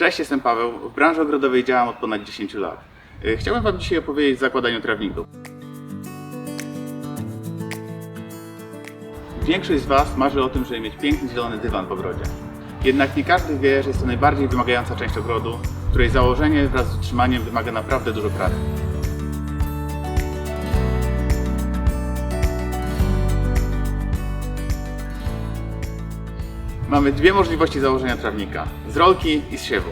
Cześć, jestem Paweł. W branży ogrodowej działam od ponad 10 lat. Y, Chciałbym Wam dzisiaj opowiedzieć o zakładaniu trawników. Większość z Was marzy o tym, żeby mieć piękny zielony dywan w ogrodzie. Jednak nie każdy wie, że jest to najbardziej wymagająca część ogrodu, której założenie wraz z utrzymaniem wymaga naprawdę dużo pracy. Mamy dwie możliwości założenia trawnika: z rolki i z siewu.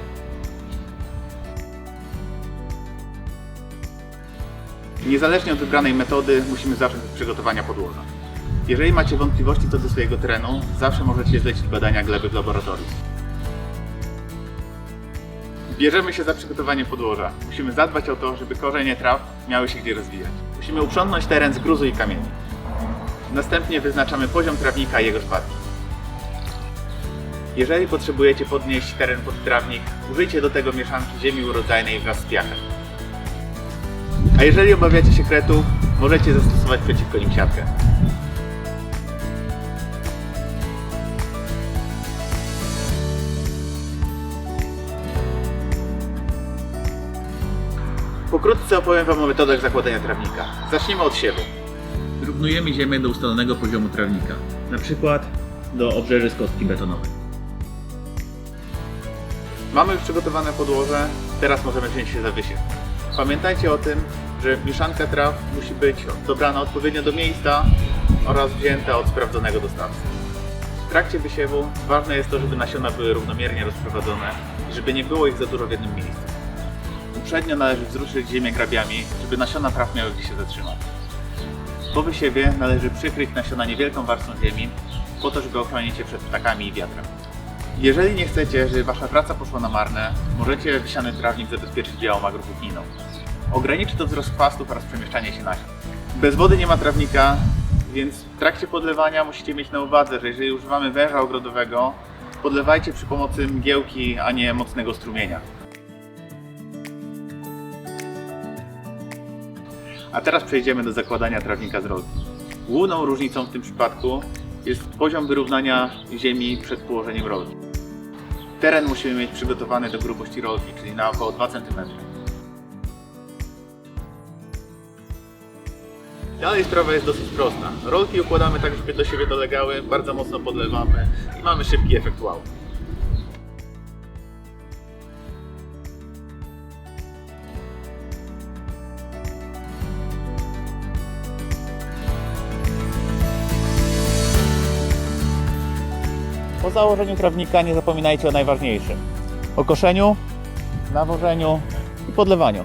Niezależnie od wybranej metody, musimy zacząć od przygotowania podłoża. Jeżeli macie wątpliwości co do swojego terenu, zawsze możecie zlecić badania gleby w laboratorium. Bierzemy się za przygotowanie podłoża. Musimy zadbać o to, żeby korzenie traw miały się gdzie rozwijać. Musimy uprzątnąć teren z gruzu i kamieni. Następnie wyznaczamy poziom trawnika i jego spadki. Jeżeli potrzebujecie podnieść teren pod trawnik, użyjcie do tego mieszanki ziemi urodzajnej wraz z piachem. A jeżeli obawiacie się kretów, możecie zastosować przeciwko nim siatkę. Pokrótce opowiem Wam o metodach zakładania trawnika. Zacznijmy od siewu. Równujemy ziemię do ustalonego poziomu trawnika, na przykład do obrzeży z kostki betonowej. Mamy już przygotowane podłoże, teraz możemy wziąć się za wysiew. Pamiętajcie o tym, że mieszanka traw musi być dobrana odpowiednio do miejsca oraz wzięta od sprawdzonego dostawcy. W trakcie wysiewu ważne jest to, żeby nasiona były równomiernie rozprowadzone i żeby nie było ich za dużo w jednym miejscu. Uprzednio należy wzruszyć ziemię grabiami, żeby nasiona traw miały gdzie się zatrzymać. Po wysiewie należy przykryć nasiona niewielką warstwą ziemi, po to, żeby ochronić je przed ptakami i wiatrem. Jeżeli nie chcecie, żeby wasza praca poszła na marne, możecie wysiany trawnik zabezpieczyć białą agrofutniną. Ograniczy to wzrost chwastów oraz przemieszczanie się nasion. Bez wody nie ma trawnika, więc w trakcie podlewania musicie mieć na uwadze, że jeżeli używamy węża ogrodowego, podlewajcie przy pomocy mgiełki, a nie mocnego strumienia. A teraz przejdziemy do zakładania trawnika z rolki. Główną różnicą w tym przypadku jest poziom wyrównania ziemi przed położeniem rolki. Teren musimy mieć przygotowany do grubości rolki, czyli na około 2 cm. Dalej sprawa jest dosyć prosta. Rolki układamy tak, żeby do siebie dolegały, bardzo mocno podlewamy i mamy szybki efekt wow. Po założeniu trawnika nie zapominajcie o najważniejszym. O koszeniu, nawożeniu i podlewaniu.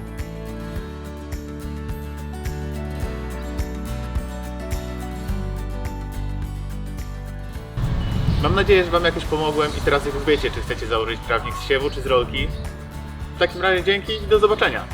Mam nadzieję, że Wam jakoś pomogłem i teraz już wiecie, czy chcecie założyć trawnik z siewu czy z rolki. W takim razie dzięki i do zobaczenia.